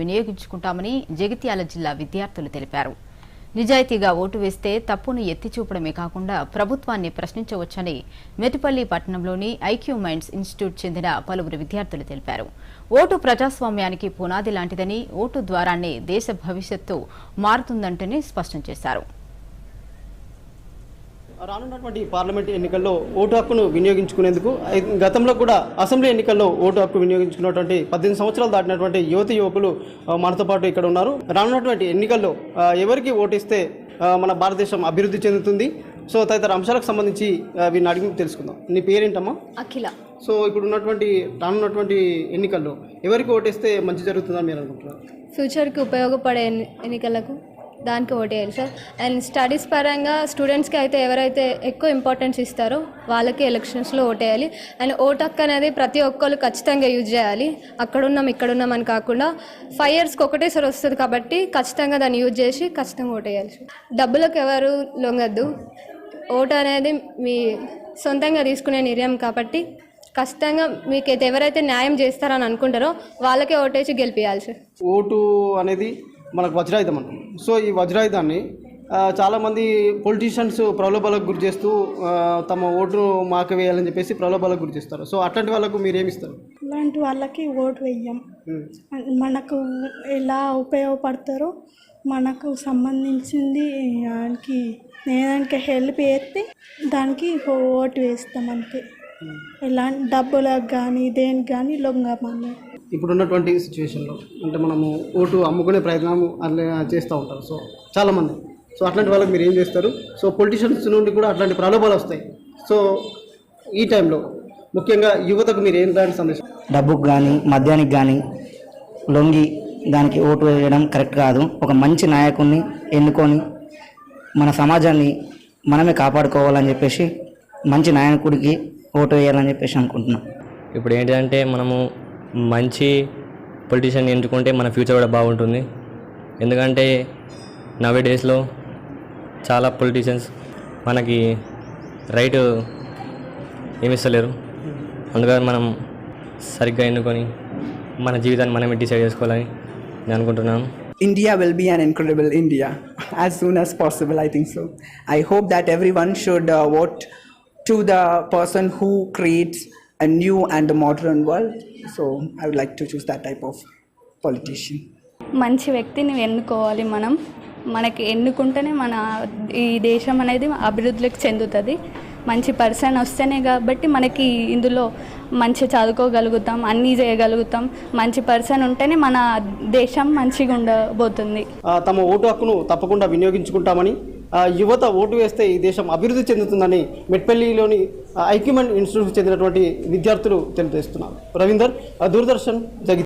వినియోగించుకుంటామని జగిత్యాల జిల్లా విద్యార్థులు తెలిపారు. నిజాయితీగా ఓటు వేస్తే తప్పును ఎత్తి చూపడమే కాకుండా ప్రభుత్వాన్ని ప్రశ్నించవచ్చని మెటిపల్లి పట్టణంలోని ఐక్యూ మైండ్స్ ఇన్స్టిట్యూట్ చెందిన పలువురు విద్యార్థులు తెలిపారు. ఓటు ప్రజాస్వామ్యానికి పునాది లాంటిదని ఓటు ద్వారానే దేశ భవిష్యత్తు మారుతుందంటని స్పష్టం చేశారు. రానున్నటువంటి పార్లమెంట్ ఎన్నికల్లో ఓటు హక్కును వినియోగించుకునేందుకు గతంలో కూడా అసెంబ్లీ ఎన్నికల్లో ఓటు హక్కు వినియోగించుకున్నటువంటి పద్దెనిమిది సంవత్సరాలు దాటినటువంటి యువతి యువకులు మనతో పాటు ఇక్కడ ఉన్నారు. రానున్నటువంటి ఎన్నికల్లో ఎవరికి ఓటిస్తే మన భారతదేశం అభివృద్ధి చెందుతుంది? సో తదితర అంశాలకు సంబంధించి వీరిని అడిగి తెలుసుకుందాం. నీ పేరేంటమ్మా? అఖిల. సో ఇప్పుడు ఉన్నటువంటి రానున్నటువంటి ఎన్నికల్లో ఎవరికి ఓటేస్తే మంచి జరుగుతుందని మీరు అనుకుంటున్నారు? ఫ్యూచర్కి ఉపయోగపడే ఎన్ని- ఎన్నికలకు దానికి ఓటేయాలి సార్ అండ్ స్టడీస్ పరంగా స్టూడెంట్స్కి అయితే ఎవరైతే ఎక్కువ ఇంపార్టెన్స్ ఇస్తారో వాళ్ళకి ఎలక్షన్స్లో ఓటేయాలి. అండ్ ఓట్ హక్కు అనేది ప్రతి ఒక్కరు ఖచ్చితంగా యూజ్ చేయాలి. అక్కడున్నాం ఇక్కడున్నాం అని కాకుండా ఫైవ్ ఇయర్స్కి ఒకటేసారి వస్తుంది కాబట్టి ఖచ్చితంగా దాన్ని యూజ్ చేసి ఖచ్చితంగా ఓటేయాలి. సార్ డబ్బులకు ఎవరు లొంగద్దు. ఓటు అనేది మీ సొంతంగా తీసుకునే నిర్ణయం కాబట్టి ఖచ్చితంగా మీకు ఎవరైతే న్యాయం చేస్తారని అనుకుంటారో వాళ్ళకే ఓటేసి గెలిపించాలి సార్. ఓటు అనేది మనకు వజ్రాయుధం అంటాం. సో ఈ వజ్రాయుధాన్ని చాలామంది పొలిటీషియన్స్ ప్రలోభాలకు గురి చేస్తూ తమ ఓటును మాకు వేయాలని చెప్పేసి ప్రలోభాలకు గురి చేస్తారు. సో అట్లాంటి వాళ్ళకు మీరు ఏమిస్తారు అలాంటి వాళ్ళకి ఓటు వెయ్యం మనకు ఎలా ఉపయోగపడతారో మనకు సంబంధించింది దానికి నేదానికి హెల్ప్ చేస్తే దానికి ఓటు వేస్తాం అంతే. ఎలాంటి డబ్బులకు కానీ దేనికి కానీ లొంగమని. ఇప్పుడు ఉన్నటువంటి సిచ్యువేషన్లో అంటే మనము ఓటు అమ్ముకునే ప్రయత్నం అట్లా చేస్తూ ఉంటారు. సో చాలామంది. సో అట్లాంటి వాళ్ళకి మీరు ఏం చేస్తారు? సో పొలిటీషియన్స్ నుండి కూడా అట్లాంటి ప్రలోభాలు వస్తాయి. సో ఈ టైంలో ముఖ్యంగా యువతకు మీరు ఏం లాంటి సందేశం? డబ్బుకు కానీ మద్యానికి కానీ లొంగి దానికి ఓటు వేయడం కరెక్ట్ కాదు. ఒక మంచి నాయకుడిని ఎన్నుకొని మన సమాజాన్ని మనమే కాపాడుకోవాలని చెప్పేసి మంచి నాయకుడికి ఓటు వేయాలని చెప్పేసి అనుకుంటున్నాం. ఇప్పుడు ఏంటంటే మనము మంచి పొలిటీషియన్ ఎంచుకుంటే మన ఫ్యూచర్ కూడా బాగుంటుంది ఎందుకంటే నవే డేస్లో చాలా పొలిటీషియన్స్ మనకి రైట్ ఏమిస్తలేరు అందుకని మనం సరిగ్గా ఎన్నుకొని మన జీవితాన్ని మనమే డిసైడ్ చేసుకోవాలని నేను అనుకుంటున్నాను India will be an incredible India as soon as possible, I think so. I hope that everyone should uh, vote to the person who creates a new and a modern world. So I would like to choose that type of politician. మంచి వ్యక్తిని ఎన్నుకోవాలి మనం మనకి ఎన్నుకుంటేనే మన ఈ దేశం అనేది అభివృద్ధిలోకి చెందుతుంది మంచి పర్సన్ వస్తేనే కాబట్టి మనకి ఇందులో మంచి చదువుకోగలుగుతాం అన్నీ చేయగలుగుతాం మంచి పర్సన్ ఉంటేనే మన దేశం మంచిగా ఉండబోతుంది తమ ఓటు హక్కును తప్పకుండా వినియోగించుకుంటామని యువత ఓటు వేస్తే ఈ దేశం అభివృద్ధి చెందుతుందని మెట్పల్లిలోని ఐక్యుమెంట్ ఇన్స్టిట్యూట్కి చెందినటువంటి విద్యార్థులు తెలియజేస్తున్నారు. రవీందర్ ఆ, దూరదర్శన్ జగి